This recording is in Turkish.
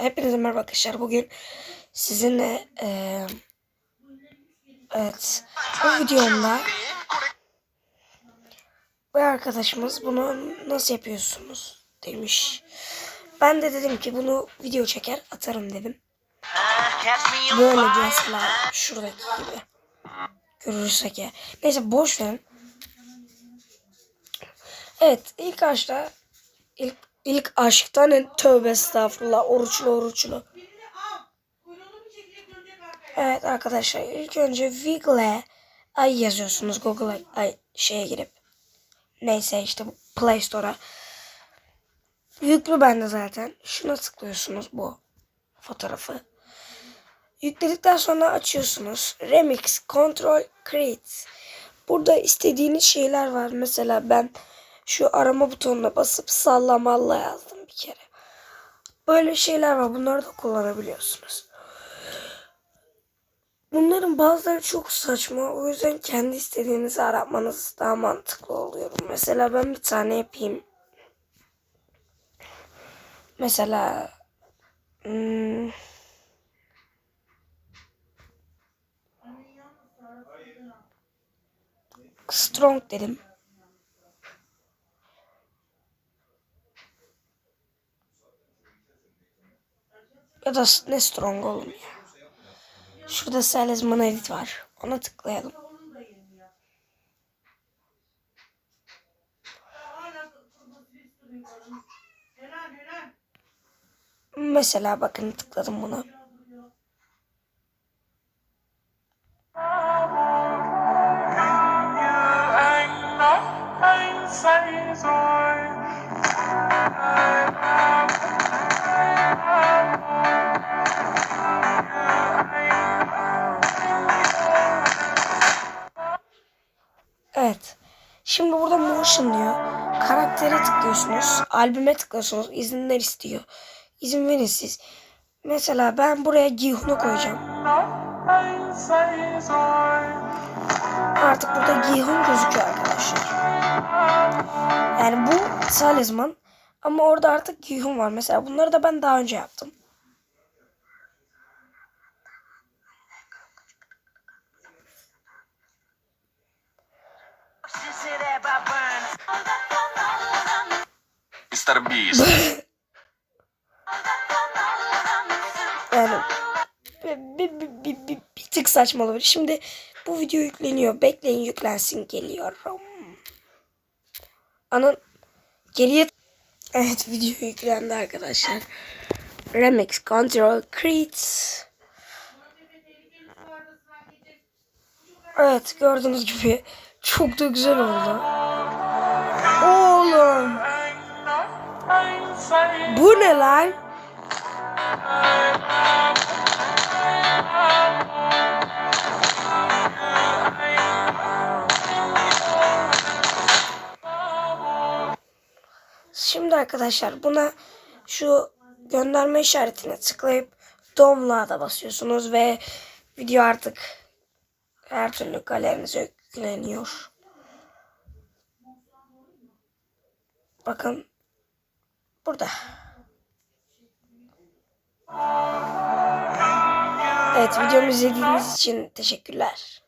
Hepinize merhaba arkadaşlar. Bugün sizinle eee evet bu videomda bu arkadaşımız bunu nasıl yapıyorsunuz demiş. Ben de dedim ki bunu video çeker atarım dedim. Böyle mesela şuradaki gibi görürsek ya. Neyse boş verin. Evet ilk başta ilk ilk aşktan en tövbe estağfurullah oruçlu oruçlu. Evet arkadaşlar ilk önce Wiggle ay yazıyorsunuz Google'a ay şeye girip. Neyse işte Play Store'a. Yüklü bende zaten. Şuna tıklıyorsunuz bu fotoğrafı. Yükledikten sonra açıyorsunuz. Remix, Control, Create. Burada istediğiniz şeyler var. Mesela ben şu arama butonuna basıp sallamalla yazdım bir kere. Böyle şeyler var. Bunları da kullanabiliyorsunuz. Bunların bazıları çok saçma. O yüzden kendi istediğinizi aratmanız daha mantıklı oluyor. Mesela ben bir tane yapayım. Mesela hmm, strong dedim. Ya da ne strong oğlum ya. Şurada Salesman Edit var. Ona tıklayalım. Mesela bakın tıkladım buna. Evet. Şimdi burada motion diyor. Karaktere tıklıyorsunuz. Albüme tıklıyorsunuz. İzinler istiyor. İzin verin siz. Mesela ben buraya Gihun'u koyacağım. Artık burada Gihun gözüküyor arkadaşlar. Yani bu talisman. Ama orada artık Gihun var. Mesela bunları da ben daha önce yaptım. Mr. Beast. Yani bir, bir, bir, bir, bir, tık saçma. Şimdi bu video yükleniyor. Bekleyin yüklensin geliyorum. Anın geriye Evet video yüklendi arkadaşlar. Remix Control Create. Evet gördüğünüz gibi çok da güzel oldu. Oğlum. Bu ne lan? Şimdi arkadaşlar buna şu gönderme işaretine tıklayıp download'a basıyorsunuz ve video artık her türlü galerinize yükleniyor. Bakın burada. Evet videomu izlediğiniz için teşekkürler.